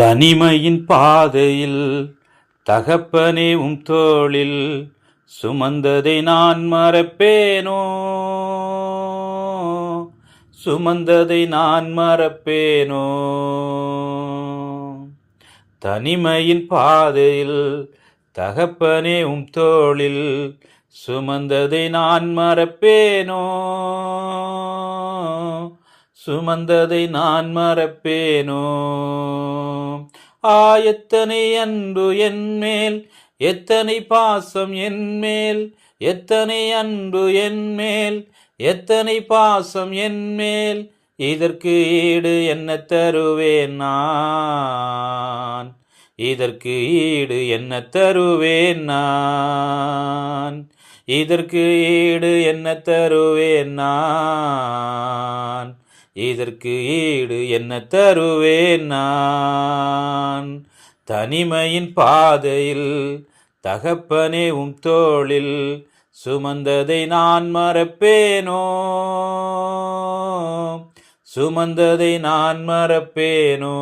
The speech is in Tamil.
தனிமையின் பாதையில் தகப்பனே உம் தோளில் சுமந்ததை நான் மறப்பேனோ? சுமந்ததை நான் மறப்பேனோ? தனிமையின் பாதையில் தகப்பனே உம் தோளில் சுமந்ததை நான் மறப்பேனோ? சுமந்ததை நான் மறப்பேனோ? ஆயத்தனை அன்பு என்மேல் எத்தனை பாசம் என்மேல் எத்தனை அன்பு என்மேல் எத்தனை பாசம் என்மேல் இதற்கு ஈடு என்ன தருவேன் நான்? இதற்கு ஈடு என்ன தருவேன் நான்? இதற்கு ஈடு என்ன தருவேன் நான்? இதற்கு ஈடு என்ன தருவேன் நான்? தனிமையின் பாதையில் தகப்பனே உம் தோளில் சுமந்ததை நான் மறப்பேனோ? சுமந்ததை நான் மறப்பேனோ?